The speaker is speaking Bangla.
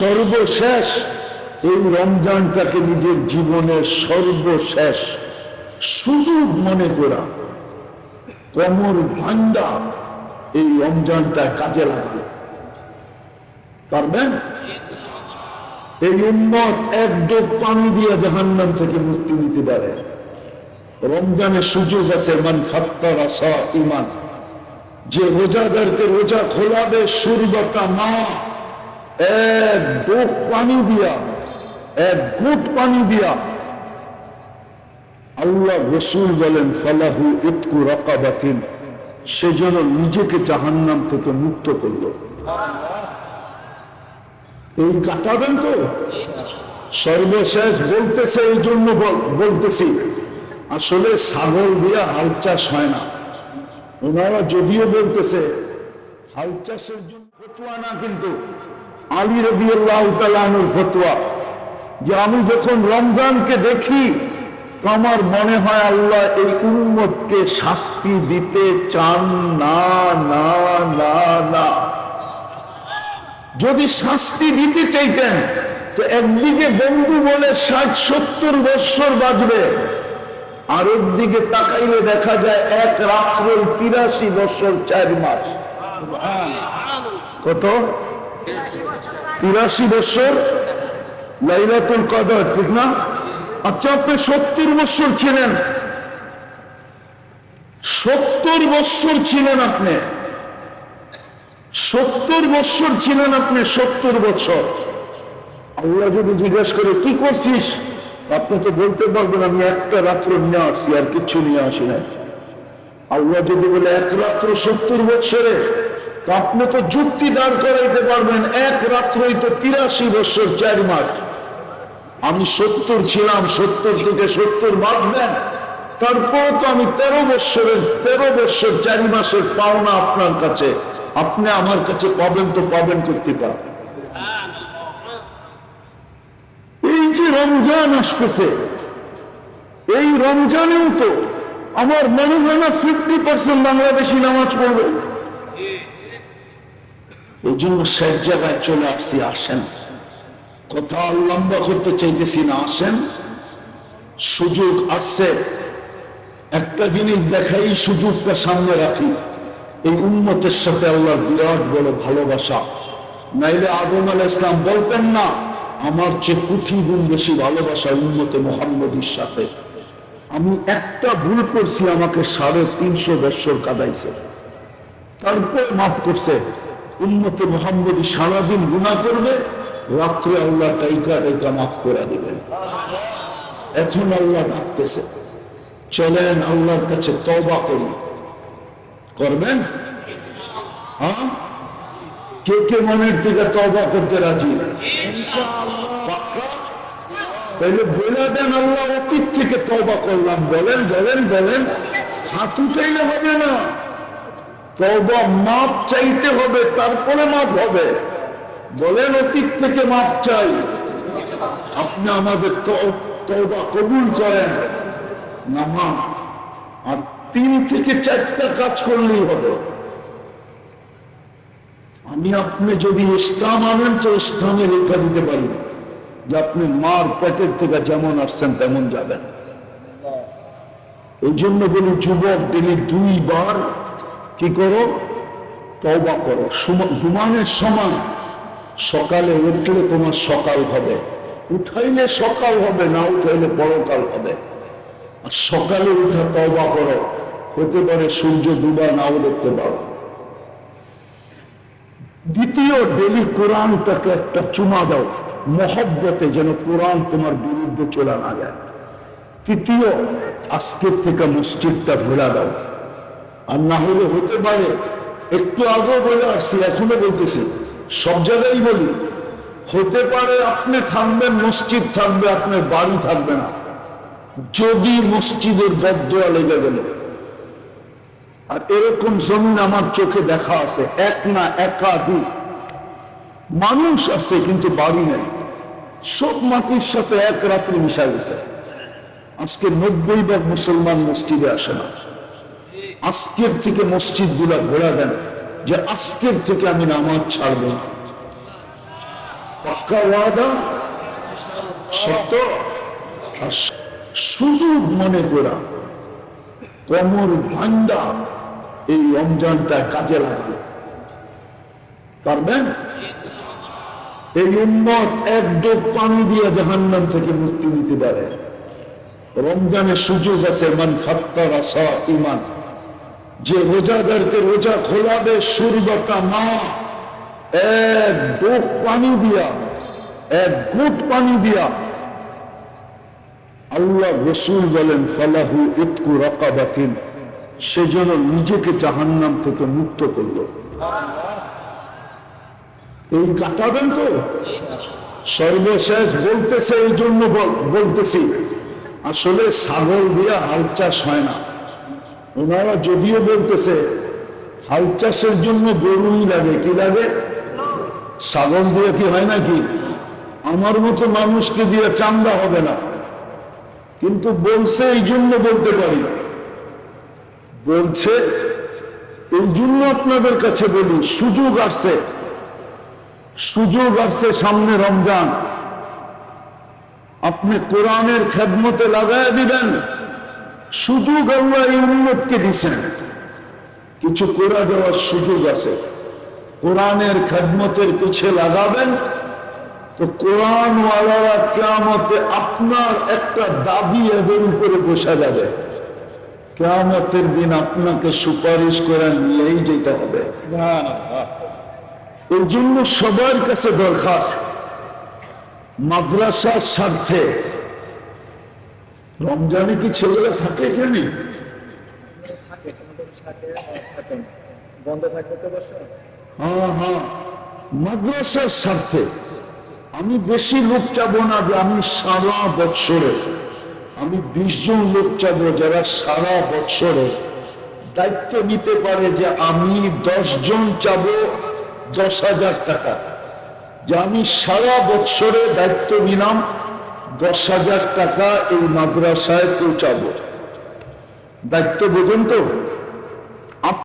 সর্বশেষ এই রমজানটাকে নিজের জীবনের সর্বশেষ সুযোগ মনে করা। কমর ভান্ডা এই রমজানটা কাজে লাগানো পারবেন? এই উন্মত এক ডোব পানি দিয়ে জাহান্নাম থেকে মুক্তি নিতে পারে। রমজানের সুযোগ আছে, মান ফাত্তার আসা ইমান যে রোজাদারকে রোজা খোলাবে সুরবতা মা এক ডোক পানি দিয়া এক গুট পানি দিয়া। আল্লাহ রসুল বলেন, ফালাহু ইতকু রাকাবাতিন সে যেন নিজেকে জাহান্নাম থেকে মুক্ত করল। এই কাটাবেন তো। সর্বশেষ বলতেছে এই জন্য বল- বলতেছি। আসলে ছাগল দিয়া হাল চাষ হয় না। ওনারা যদিও বলতেছে, হাল চাষের জন্য ফতুয়া না কিন্তু। আলী রবি ফতুয়া, যে আমি যখন রমজানকে দেখি, তো আমার মনে হয় আল্লাহ এই উন্মতকে শাস্তি দিতে চান। না না না না। যদি শাস্তি দিতে চাইতেন, তো একদিকে বন্ধু বলে ষাট, সত্তর বৎসর বাজবে আর একদিকে তাকাইলে দেখা যায় এক রাত্রে তিরাশি বছর চার মাস। কত? তিরাশি বছর লাইলাতুল কদর, ঠিক না? আচ্ছা আপনি সত্তর বছর ছিলেন। সত্তর বছর ছিলেন আপনি। সত্তর বছর ছিলেন আপনি, সত্তর বছর। আল্লাহ যদি জিজ্ঞেস করে, কি করছিস? আপনি তো বলতে পারবেন, আমি একটা রাত্র নিয়ে আসছি, আর কিচ্ছু নিয়ে আসি না আল্লাহ যদি বলে, এক রাত্র সত্তর বছরে আপনি তো যুক্তি দাঁড় করাইতে পারবেন এক রাত্রই তো তিরাশি বছর, চার মাস। আমি সত্তর ছিলাম, সত্তর থেকে সত্তর বাদ দেন। তারপর তো আমি তেরো বৎসরের, তেরো বৎসর, চারি মাসের পাওনা আপনার কাছে। আপনি আমার কাছে পাবেন তো পাবেন করতে পারবেন এই যে রমজান আসতেছে, এই রমজানেও তো আমার মনে হয় না ফিফটি পার্সেন্ট বাংলাদেশি নামাজ পড়বে। এই জন্য শেষ জায়গায় চলে আসছি, আসেন। কথা লম্বা করতে চাইতেছি না, আসেন। সুযোগ আসছে একটা জিনিস দেখাই, সুযোগটা সামনে রাখি। এই উন্মতের সাথে আল্লাহর বিরাট বড় ভালোবাসা। নাইলে আদম আল ইসলাম বলতেন না, আমার চেয়ে কোটি গুণ বেশি ভালোবাসা উন্মতে মোহাম্মদীর সাথে। আমি একটা ভুল করছি, আমাকে সাড়ে তিনশো বৎসর কাদাইছে। তারপর মাফ করছে। উন্মতে মোহাম্মদী সারাদিন গুণা করবে রাত্রে আল্লাহ টাইকা টাইকা মাফ করে দিবেন। এখন আল্লাহ ডাকতেছে চলেন আল্লাহর কাছে তবা করি। করবেন? হ্যাঁ? কে কে মনের থেকে তবা করতে রাজি? তাইলে বলে দেন আল্লাহ অতীত থেকে তবা করলাম। বলেন বলেন বলেন। হাত উঠাইলে হবে না। তবা মাপ চাইতে হবে, তারপরে মাপ হবে। বলেন, অতীত থেকে মাপ চাই। আপনি আমাদের ত- তওবা কবুল করেন। নামা আর তিন থেকে চারটা কাজ করলেই হবে। আমি আপনি যদি ইসলাম আনেন, তো ইসলামে রেখা দিতে পারি। যে আপনি মার পেটের থেকে যেমন আসছেন, তেমন যাবেন। এই জন্য বলি, যুবক ডেলি দুইবার কি করো? তওবা করো। ঘুমানোর সময় সকালে উঠলে তোমার সকাল হবে। উঠাইলে সকাল হবে, না উঠাইলে পরকাল হবে। আর সকালে উঠা তওবা করো। হতে পারে সূর্য ডুবা নাও দেখতে পারো। দ্বিতীয় ডেলি কোরআনটাকে একটা চুমা দাও। মহব্বতে যেন কোরআন তোমার বিরুদ্ধে চলে না যায়। তৃতীয়, আজকের থেকে মসজিদটা ঘোরা দাও। আর না হলে হতে পারে। একটু আগেও বলে আসছি, এখনও বলতেছি। সব জায়গায় বলি, হতে পারে আপনি থাকবেন মসজিদ থাকবে আপনার বাড়ি থাকবে না। যদি মসজিদের বদয়া লেগে গেল। আর এরকম জমিন আমার চোখে দেখা আছে, এক না একাধিক মানুষ আছে, কিন্তু বাড়ি নেই। সব মাটির সাথে এক রাত্রি মিশা গেছে। আজকে নব্বই ভাগ মুসলমান মসজিদে আসে না। আজকের থেকে মসজিদগুলা ঘোরা দেন যে আজকের থেকে আমি নামাজ ছাড়বো পাক্কা ওয়াদা? সত্য? সুযোগ মনে করা। কমর ভান্ডা এই রমজানটা কাজে লাগান। পারবেন? এই উন্মত এক ডোব পানি দিয়ে জাহান্নাম থেকে মুক্তি দিতে পারে। রমজানের সুযোগ আছে, মান ফাত্তার আসা ইমান যে রোজাদারকে রোজা খোলাবে সুরবতা মা। এক ডোক পানি দিয়া, এক গুট পানি দিয়া। আল্লাহ রসুল বলেন, ফালাহু ইতকু রাকাবাতিন। সে যেন নিজেকে জাহান্নাম থেকে মুক্ত করল। এই কাটাবেন তো? সর্বশেষ বলতেছে, এই জন্য বল- বলতেছি। আসলে ছাগল দিয়া হাল চাষ হয় না। ওনারা যদিও বলতেছে, হাল চাষের জন্য গরুই লাগে, কি লাগে? ছাগল দিয়ে কি হয় নাকি? আমার মতো মানুষকে দিয়ে চান্দা হবে না। কিন্তু বলছে, এই জন্য বলতে পারি। বলছে, এই জন্য আপনাদের কাছে বলি, সুযোগ আসছে। সুযোগ আসছে সামনে রমজান। আপনি কোরআনের খেদমতে লাগায় দিবেন। সুযোগ আল্লাহ এই উন্নতকে দিছেন কিছু করা যাওয়ার সুযোগ আছে। কোরআনের খেদমতের পিছে লাগাবেন। তো কোরআন কেয়ামতে আপনার একটা দাবি এদের উপরে বসা যাবে। কেয়ামতের দিন আপনাকে সুপারিশ করে নিয়েই যেতে হবে। এই জন্য সবার কাছে দরখাস্ত। মাদ্রাসার স্বার্থে রমজানে কি ছেলেরা থাকে এখানে? হ্যাঁ হ্যাঁ। মাদ্রাসার স্বার্থে। আমি বেশি লোক চাবো না যে আমি সারা বৎসরে, আমি বিশ জন লোক চাবো যারা সারা বৎসরে দায়িত্ব নিতে পারে যে আমি দশ জন চাবো দশ হাজার টাকা। যে আমি সারা বৎসরে দায়িত্ব নিলাম দশ হাজার টাকা এই মাদ্রাসায় পৌঁছাবো। দায়িত্ব বোঝেন তো?